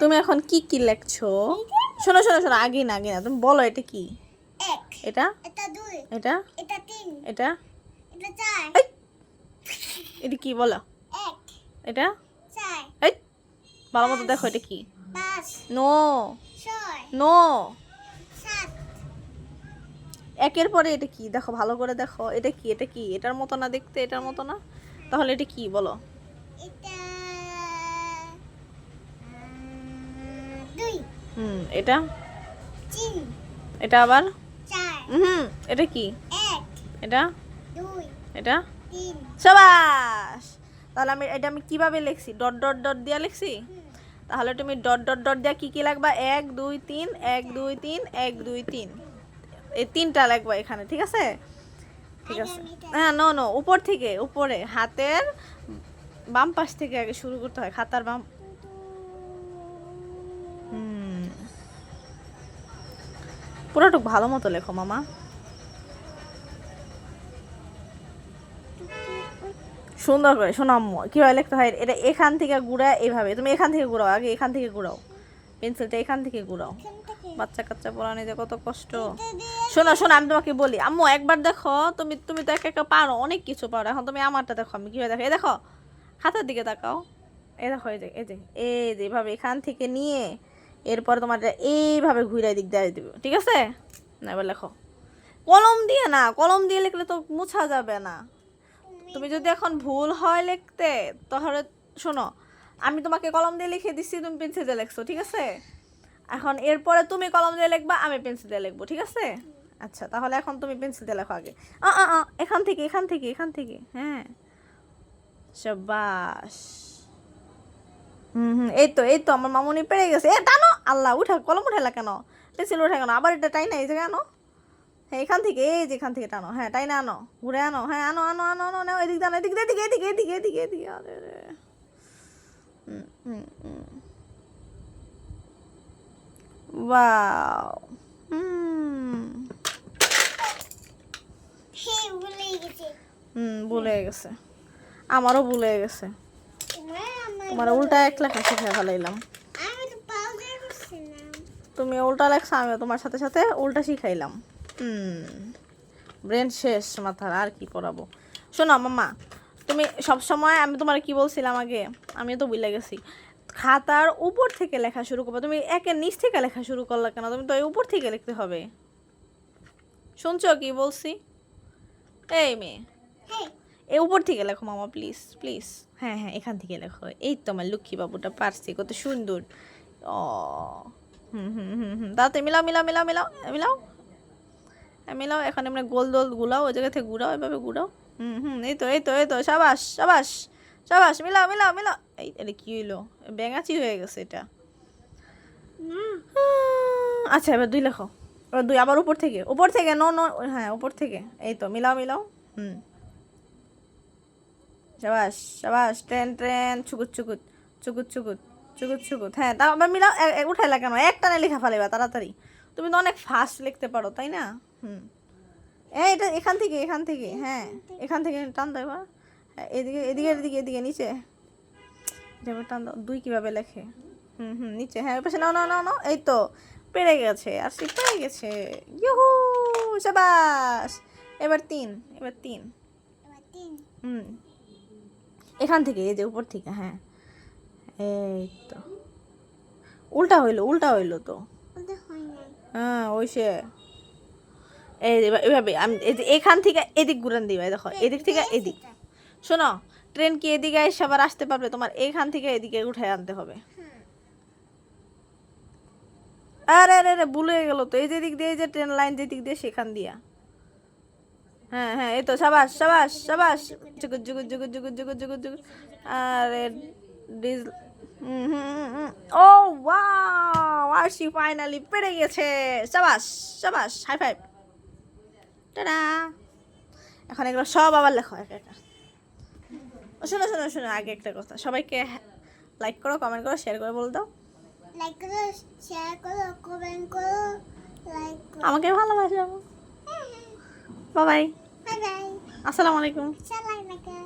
তুমি এখন কি কি লেখছো? শোনো শোনো শোনো আগে না আগে না তুমি বলো এটা কি? এটা? এটা দুই এটা? এটা তিন এটা? এটা চার এটা কি বলো? এক এটা? চার এই! ভালো মতো দেখো এটা কি? পাঁচ নো। ছয় নো। সাত। একের পরে এটা কি? দেখো ভালো করে দেখো এটা কি এটা কি? এটার মতো না দেখতে এটার মতো না? তাহলে এটা কি বলো? এটা উম, দুই হুম এটা? এটা আবার? হুম এটা কি? এটা? এটা? সাবাস! তাহলে আমি এটা আমি কীভাবে লিখছি? ডট ডট ডট দিয়া লিখছি? তাহলে তুমি ডট ডট ডট দিয়া কি কি লাগবা? এক দুই তিন এক দুই তিন এক দুই তিন। এই তিনটা লাগবে এখানে ঠিক আছে? ঠিক আছে। হ্যাঁ নো নো উপর থেকে উপরে। হাতের বাম পাশ থেকে আগে শুরু করতে হয়। খাতার বাম হুম পুরোটুক ভালো মতো লেখো মামা। সুন্দর করে শোনো আম্মু কীভাবে লিখতে হয়? এটা এখান থেকে ঘুরা এইভাবে। তুমি এখান থেকে ঘুরাও আগে এখান থেকে ঘুরাও পেন্সিলটা এখান থেকে ঘুরাও বাচ্চা কাচ্চা পড়ানো যে কত কষ্ট। শোনো শোনো আমি তোমাকে বলি। আম্মু একবার দেখো তুমি তুমি তো এক একটা পারো অনেক কিছু পারো। এখন তুমি আমারটা দেখো আমি কীভাবে দেখো। এই দেখো খাতার দিকে তাকাও। এ দেখো এই যে এই যে এই যে এইভাবে এখান থেকে নিয়ে এরপর তোমার এইভাবে ঘুরে দিক দিয়ে দিবে ঠিক আছে? না এবার লেখো। কলম দিয়ে না কলম দিয়ে লিখলে তো মুছা যাবে না। তুমি যদি এখন ভুল হয় লিখতে তাহলে শোনো আমি তোমাকে কলম দিয়ে লিখে দিচ্ছি তুমি পেন্সিল দিয়ে লিখছো ঠিক আছে? এখন এরপরে তুমি কলম দিয়ে লিখবা আমি পেন্সিল দিয়ে লিখব ঠিক আছে? আচ্ছা তাহলে এখন তুমি পেন্সিল দিয়ে লেখো আগে। আ, এখান থেকে এখান থেকে এখান থেকে হ্যাঁ। শাবাশ হুম হুম এই তো এই তো আমার মামুনি পেরে গেছে। এ টানো! আল্লাহ উঠা কলম উঠাইলা কেন? পেন্সিল উঠা কেন? আবার এটা টাই না এই জায়গায় আনো। হ্যাঁ এখান থেকে এই যে এখান থেকে টানো। হ্যাঁ টাই না আনো ঘুরে আনো। হ্যাঁ আনো আনো আনো আনো নাও এদিক দিয়ে আনো এদিক এদিকে এদিকে এদিকে এদিকে এদিকে আরে রে। হুম হুম হুম। ওয়াও। হুম। ভুলে গেছে। হুম ভুলে গেছে। আমারও ভুলে গেছে। তোমার উল্টা এক লেখা শিখে ফেলাইলাম। আমি তুমি উল্টা লেখছো আমিও তোমার সাথে সাথে উল্টা শিখাইলাম। হুম ব্রেন শেষ মাথার আর কি করাবো শোনো মাম্মা তুমি সব সময় আমি তোমার কি বলছিলাম আগে? আমি তো ভুলে গেছি। খাতার উপর থেকে লেখা শুরু করবে। তুমি একের নিচ থেকে লেখা শুরু করলে কেন? তুমি তো এই উপর থেকে লিখতে হবে। শুনছো কি বলছি? এই মেয়ে। এ, উপর থেকে লেখো মামা প্লিজ প্লিজ হ্যাঁ হ্যাঁ এখান থেকে লেখো। এই তো আমার লক্ষ্মী বাবুটা, পারছি, কত সুন্দর। ও, হুম হুম হুম হুম তাড়াতাড়ি মিলাও মিলাও মিলাও মিলাও মিলাও। হ্যাঁ মিলাও, এখন আমরা গোল দোল গুলাও, ওই জায়গা থেকে ঘুরাও এভাবে ঘুরাও হুম হুম, এই তো এই তো এই তো, সাবাস সাবাস সাবাস, মিলাও মিলাও মিলাও। এই, এটা কি হইল? ব্যাঙাচি হয়ে গেছে এটা। আচ্ছা এবার দুই লেখো। এবার দুই, আবার উপর থেকে উপর থেকে, নো নো হ্যাঁ উপর থেকে। এই তো, মিলাও মিলাও, হুম। সাবাস সাবাস ট্রেন ট্রেন চুকুত চুকুত চুকুত চুকুত চুকুত চুকুত হ্যাঁ তা আবার মিলাও উঠাইলা কেন? একটা না লেখা ফেলেবা তাড়াতাড়ি। তুমি তো অনেক ফাস্ট লিখতে পারো তাই না? হুম। এই এটা এখান থেকে এখান থেকে হ্যাঁ এখান থেকে টান দাও এবার। হ্যাঁ, এদিকে এদিকে এদিকে এদিকে নিচে। এবার টান দাও। দুই কীভাবে লেখে? হুম হুম নিচে হ্যাঁ পাশে নাও নাও নাও নাও এই তো পেরে গেছে আর সে পেরে গেছে। ইহু সাবাস! এবার তিন এবার তিন। এবার তিন। হুম। এখান থেকে এই যে উপর থেকে হ্যাঁ। এই তো। উল্টা হইল উল্টা হইল তো। হয় হ্যাঁ ওই সে। এই এভাবে আমি এখান থেকে এদিক ঘুরান দিবা দেখো এদিক থেকে এদিক। শোনো ট্রেন কি এদিকে এসে আবার আসতে পারবে? তোমার এখান থেকে এদিকে উঠে আনতে হবে। আরে আরে আরে ভুলে গেল তো। এই যে দিক দিয়ে এই যে ট্রেন লাইন যে দিক দিয়ে সেখান দিয়া। হ্যাঁ হ্যাঁ এই তো সাবাস সাবাস সাবাস। জুগুত জুগুত জুগুত জুগুত জুগুত জুগুত জুগুত আরে ডিজ। ও ওয়াও আরশি ফাইনালি পেরে গেছে। সাবাস সাবাস হাই ফাইভ। টাটা। এখন এগুলো সব আবার লেখো একা একা ও শোনো শোনো শোনো আগে একটা কথা। সবাইকে লাইক করো কমেন্ট করো শেয়ার করে বলে দাও। লাইক করো শেয়ার করো কমেন্ট করো লাইক করো। আমাকে ভালোবাসো। বাবাই বাই বাই আসসালামু আলাইকুম সালাম আলাইকুম